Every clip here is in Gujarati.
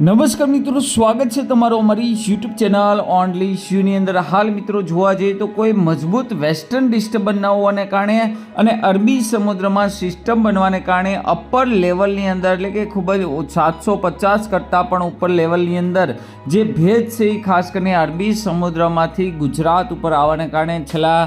નમસ્કાર મિત્રો, સ્વાગત છે તમારો અમારી યુટ્યુબ ચેનલ ઓનલી શ્યુની અંદર. હાલ મિત્રો, જોવા જઈએ તો કોઈ મજબૂત વેસ્ટર્ન ડિસ્ટર્બન્સ ન હોવાને કારણે અને અરબી સમુદ્રમાં સિસ્ટમ બનવાને કારણે અપર લેવલની અંદર, એટલે કે ખૂબ જ સાતસો પચાસ કરતાં પણ ઉપર લેવલની અંદર જે ભેજ છે એ ખાસ કરીને અરબી સમુદ્રમાંથી ગુજરાત ઉપર આવવાને કારણે છેલ્લા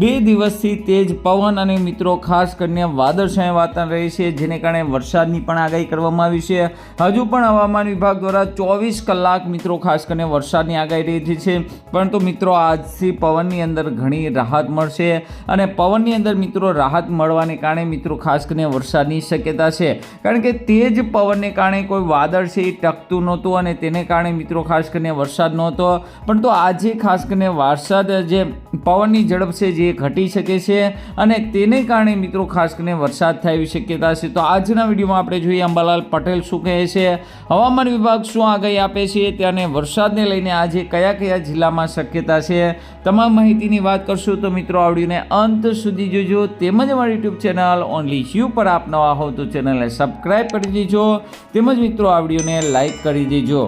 બે દિવસથી તેજ પવન અને મિત્રો, ખાસ કરીને વાદળછાયા વાતાવરણ રહે છે, જેને કારણે વરસાદની પણ આગાહી કરવામાં આવી છે. હજુ પણ હવામાન વિભાગ દ્વારા ચોવીસ કલાક મિત્રો ખાસ કરીને વરસાદની આગાહી રહી છે. પરંતુ મિત્રો આજથી પવનની અંદર ઘણી રાહત મળશે અને પવનની અંદર મિત્રો રાહત મળવાને કારણે મિત્રો ખાસ કરીને વરસાદની શક્યતા છે. કારણ કે તે જ પવનને કારણે કોઈ વાદળ છે એ ટકતું નહોતું અને તેને કારણે મિત્રો ખાસ કરીને વરસાદ નહોતો. પરંતુ આજે ખાસ કરીને વરસાદ જે પવનની ઝડપ છે જે ઘટી શકે છે અને તેને કારણે મિત્રો ખાસ કરીને વરસાદ થાય એવી શક્યતા છે. તો આજના વિડીયોમાં આપણે જોઈએ અંબાલાલ પટેલ શું કહે છે. હવામાન વિભાગ શું આગાહી આપે છે ત્યાંને વરસાદને લઈને આજે કયા કયા જિલ્લામાં શક્યતા છે તમામ માહિતીની વાત કરશું તો મિત્રો આવડીને અંત સુધી જોજો તેમજ અમારી યુટ્યુબ ચેનલ ઓનલી યુ પર આપ નવા હો તો ચેનલને સબસ્ક્રાઈબ કરી દેજો તેમજ મિત્રો આવડીઓને લાઈક કરી દેજો.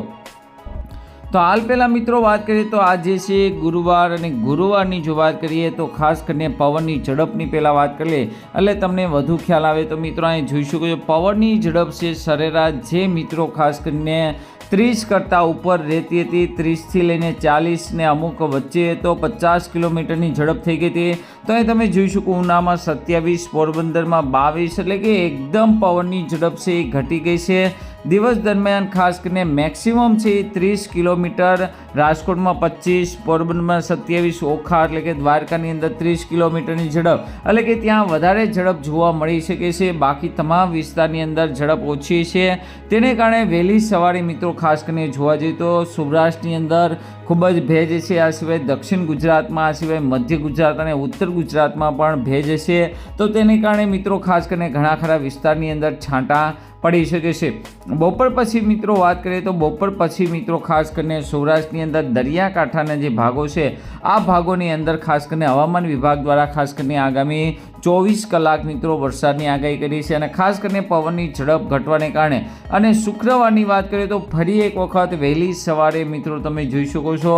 તો હાલ પહેલાં મિત્રો વાત કરીએ તો આજે છે ગુરુવાર અને ગુરુવારની જો વાત કરીએ તો ખાસ કરીને પવનની ઝડપની પહેલાં વાત કરીએ, એટલે તમને વધુ ખ્યાલ આવે તો મિત્રો અહીં જોઈ શકો પવનની ઝડપ છે સરેરાશ જે મિત્રો ખાસ કરીને ત્રીસ કરતાં ઉપર રહેતી હતી, ત્રીસથી લઈને ચાલીસ ને અમુક વચ્ચે તો પચાસ કિલોમીટરની ઝડપ થઈ ગઈ હતી. તો અહીં તમે જોઈ શકો ઉનામાં સત્યાવીસ, પોરબંદરમાં બાવીસ, એટલે કે એકદમ પવનની ઝડપ છે એ ઘટી ગઈ છે. દિવસ દરમિયાન ખાસ કરીને મેક્સિમમ છે ત્રીસ કિલોમીટર, રાજકોટમાં પચીસ, પોરબંદરમાં સત્યાવીસ, ઓખા એટલે કે દ્વારકાની અંદર ત્રીસ કિલોમીટરની ઝડપ. એટલે કે ત્યાં વધારે ઝડપ જોવા મળી શકે છે. બાકી તમામ વિસ્તારની અંદર ઝડપ ઓછી છે. તેને કારણે વહેલી સવારે મિત્રો ખાસ કરીને જોવા જઈએ તો સૌરાષ્ટ્રની અંદર ખૂબ જ ભેજ છે, આ સિવાય દક્ષિણ ગુજરાતમાં, આ સિવાય મધ્ય ગુજરાત અને ઉત્તર ગુજરાતમાં પણ ભેજ છે. તો તેને કારણે મિત્રો, ખાસ કરીને ઘણા ખરા વિસ્તારની અંદર છાંટા પડી શકે છે. બપોર પછી મિત્રો, વાત કરીએ તો બપોર પછી મિત્રો, ખાસ કરીને સૌરાષ્ટ્રની અંદર દરિયાકાંઠાના જે ભાગો છે, આ ભાગોની અંદર ખાસ કરીને હવામાન વિભાગ દ્વારા ખાસ કરીને આગામી ચોવીસ કલાક મિત્રો વરસાદની આગાહી કરી છે અને ખાસ કરીને પવનની ઝડપ ઘટવાને કારણે અને શુક્રવારની વાત કરીએ તો ફરી એક વખત વહેલી સવારે મિત્રો તમે જોઈ શકો છો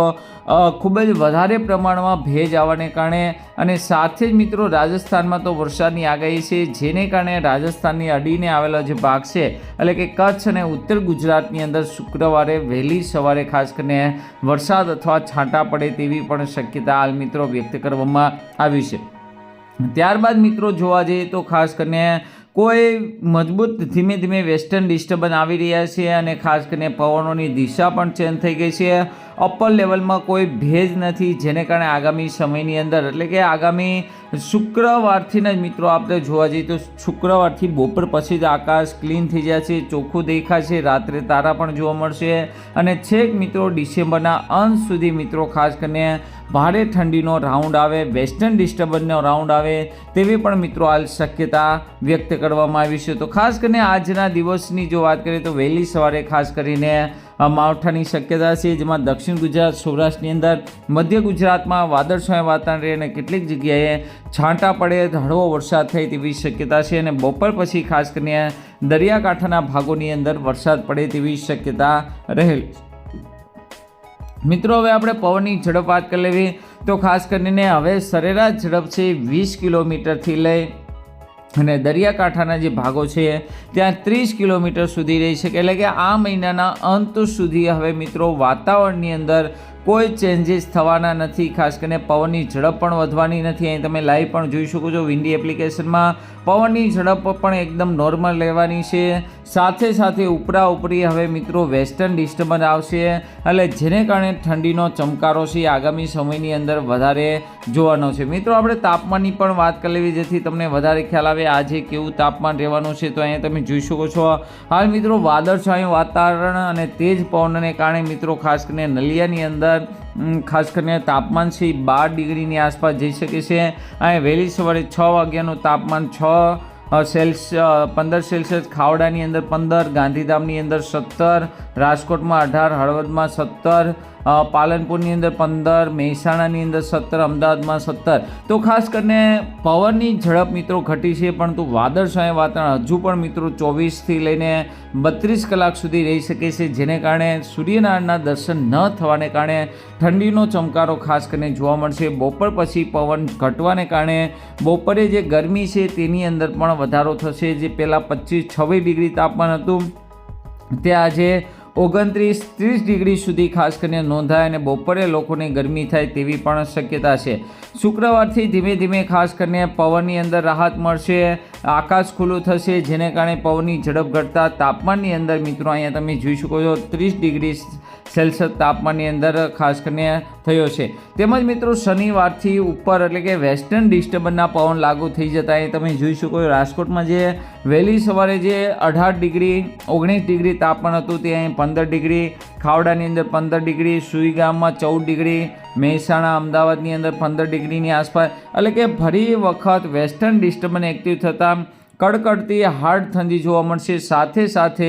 ખૂબ જ વધારે પ્રમાણમાં ભેજ આવવાને કારણે અને સાથે જ મિત્રો રાજસ્થાનમાં તો વરસાદની આગાહી છે, જેને કારણે રાજસ્થાનની અડીને આવેલો જે ભાગ છે, એટલે કે કચ્છ અને ઉત્તર ગુજરાતની અંદર શુક્રવારે વહેલી સવારે ખાસ કરીને વરસાદ અથવા છાંટા પડે તેવી પણ શક્યતા હાલ મિત્રો વ્યક્ત કરવામાં આવી છે. ત્યારબાદ મિત્રો જોવા જઈએ તો ખાસ કરીને કોઈ મજબૂત ધીમે ધીમે વેસ્ટર્ન ડિસ્ટર્બન્સ આવી રહ્યા છે અને ખાસ કરીને પવનોની દિશા પણ ચેન્જ થઈ ગઈ છે. અપર લેવલમાં કોઈ ભેજ નથી, જેને કારણે આગામી સમયની અંદર, એટલે કે આગામી શુક્રવારથી જ મિત્રો આપણે જોવા જઈએ તો શુક્રવારથી બપોર પછી જ આકાશ ક્લીન થઈ જાય છે, ચોખ્ખું દેખાશે રાત્રે તારા પણ જોવા મળશે. અને છેક મિત્રો ડિસેમ્બરના અંત સુધી મિત્રો ખાસ કરીને ભારે ઠંડીનો રાઉન્ડ આવે વેસ્ટર્ન ડિસ્ટર્બન્સનો રાઉન્ડ આવે, તેવી પણ મિત્રો હાલ શક્યતા વ્યક્ત કરવામાં આવી છે. તો ખાસ કરીને આજના દિવસની જો વાત કરીએ તો વહેલી સવારે ખાસ કરીને માવઠાની શક્યતા છે. જેમાં દક્ષિણ ગુજરાત, સૌરાષ્ટ્રની અંદર મધ્ય ગુજરાતમાં વાદળછાયા વાતાવરણ રહે અને કેટલીક જગ્યાએ છાંટા પડે, હળવો વરસાદ થાય તેવી શક્યતા છે અને બપોર પછી ખાસ કરીને દરિયાકાંઠાના ભાગોની અંદર વરસાદ પડે તેવી શક્યતા રહેલ મિત્રો, હવે આપણે પવનની ઝડપ વાત કરી લેવી. તો ખાસ કરીને હવે સરેરાશ ઝડપ છે વીસ કિલોમીટરથી લઈ અને દરિયાકાંઠાના જે ભાગો છે, ત્યાં ત્રીસ કિલોમીટર સુધી રહી શકે. એટલે કે આ મહિનાના અંત સુધી હવે મિત્રો, વાતાવરણની અંદર કોઈ ચેન્જીસ થવાના નથી. ખાસ કરીને પવનની ઝડપ પણ વધવાની નથી. અહીં તમે લાઈવ પણ જોઈ શકો છો. વિન્ડી એપ્લિકેશનમાં પવનની ઝડપ પણ એકદમ નોર્મલ રહેવાની છે. સાથે સાથે ઉપરા ઉપરી હવે મિત્રો વેસ્ટર્ન ડિસ્ટર્બન્સ આવશે. એટલે જેને કારણે ઠંડીનો ચમકારો છે, આગામી સમયની અંદર વધારે જોવાનો છે. મિત્રો, આપણે તાપમાનની પણ વાત કરી લેવી, જેથી તમને વધારે ખ્યાલ આવે આજે કેવું તાપમાન રહેવાનું છે. તો અહીંયા તમે જોઈ શકો છો. હાલ મિત્રો, વાદળછાયું વાતાવરણ અને તેજ પવનને કારણે મિત્રો, ખાસ કરીને નલિયાની અંદર ખાસ કરીને તાપમાન છે બાર ડિગ્રીની આસપાસ જઈ શકે છે. અહીં વહેલી સવારે છ વાગ્યાનું તાપમાન છ સેલ્સ પંદર સેલ્સિયસ ખાવડાની અંદર પંદર ગાંધીધામની અંદર સત્તર રાજકોટમાં અઢાર હળવદમાં સત્તર પાલનપુરની અંદર પંદર, મહેસાણાની અંદર સત્તર, અમદાવાદમાં સત્તર. તો ખાસ કરીને પવનની ઝડપ મિત્રો ઘટી છે, પરંતુ વાદળછાયા વાતાવરણ હજુ પણ મિત્રો ચોવીસથી લઈને બત્રીસ કલાક સુધી રહી શકે છે, જેને કારણે સૂર્યનારાયણના દર્શન ન થવાને કારણે ઠંડીનો ચમકારો ખાસ કરીને જોવા મળશે. બપોર પછી પવન ઘટવાને કારણે બપોરે જે ગરમી છે તેની અંદર પણ વધારો થશે. જે પહેલાં પચીસ છવ્વીસ ડિગ્રી તાપમાન હતું, તે આજે ઓગણત્રીસ ત્રીસ ડિગ્રી સુધી ખાસ કરીને નોંધાય અને બપોરે લોકોને ગરમી થાય તેવી પણ શક્યતા છે. શુક્રવારથી ધીમે ધીમે ખાસ કરીને પવનની અંદર રાહત મળશે, આકાશ ખુલ્લું થશે, જેને કારણે પવનની ઝડપ ઘટતા તાપમાનની અંદર મિત્રો અહીંયા તમે જોઈ શકો છો, ત્રીસ ડિગ્રી સેલ્સિયસ તાપમાનની અંદર ખાસ કરીને થયો છે. તેમજ મિત્રો શનિવારથી ઉપર એટલે કે વેસ્ટર્ન ડિસ્ટર્બન્સના પવન લાગુ થઈ જતા એ તમે જોઈ શકો રાજકોટમાં જે વહેલી સવારે જે અઢાર ડિગ્રી, ઓગણીસ ડિગ્રી તાપમાન હતું તે અહીં પંદર ડિગ્રી, ખાવડાની અંદર પંદર ડિગ્રી, સુઈગામમાં ચૌદ ડિગ્રી, મહેસાણા, અમદાવાદની અંદર પંદર ડિગ્રીની આસપાસ એટલે કે ફરી વખત વેસ્ટર્ન ડિસ્ટર્બન્સ એક્ટિવ થતાં કડકડતી હાર્ડ ઠંડી જોવા મળશે. સાથે સાથે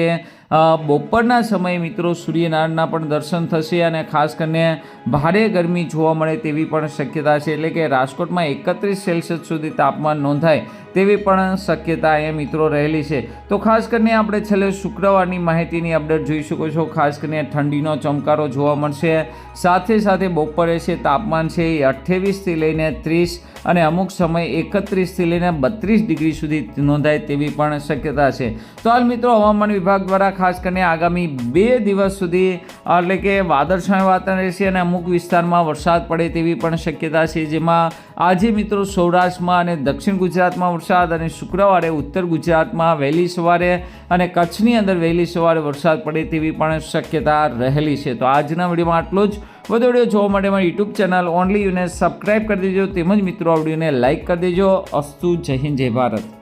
બપોરના સમયે મિત્રો સૂર્યનારાયણના પણ દર્શન થશે અને ખાસ કરીને ભારે ગરમી જોવા મળે તેવી પણ શક્યતા છે. એટલે કે રાજકોટમાં એકત્રીસ સેલ્સિયસ સુધી તાપમાન નોંધાય તેવી પણ શક્યતા અહીંયા મિત્રો રહેલી છે. તો ખાસ કરીને આપણે છેલ્લે શુક્રવારની માહિતીની અપડેટ જોઈ શકો છો. ખાસ કરીને ઠંડીનો ચમકારો જોવા મળશે. સાથે સાથે બપોરે છે તાપમાન છે એ અઠ્ઠાવીસથી લઈને ત્રીસ અને અમુક સમય એકત્રીસથી લઈને બત્રીસ ડિગ્રી સુધી નોંધાય તેવી પણ શક્યતા છે. તો હાલ મિત્રો હવામાન વિભાગ દ્વારા ખાસ કરીને આગામી બે દિવસ સુધી એટલે કે વાદળછાયું વાતાવરણ રહેશે અને અમુક વિસ્તારમાં વરસાદ પડે તેવી પણ શક્યતા છે. જેમાં આજે મિત્રો સૌરાષ્ટ્રમાં અને દક્ષિણ ગુજરાતમાં વરસાદ અને શુક્રવારે ઉત્તર ગુજરાતમાં વહેલી સવારે અને કચ્છની અંદર વહેલી સવારે વરસાદ પડે તેવી પણ શક્યતા રહેલી છે. તો આજના વિડીયોમાં આટલું જ. વધુ વીડિયો જોવા માટે મારી યુટ્યુબ ચેનલ ઓનલી યુને સબસ્ક્રાઈબ કરી દેજો. તેમજ મિત્રો આ વિડીયોને લાઇક કરી દેજો. અસ્તુ જય હિન્દ, જય ભારત.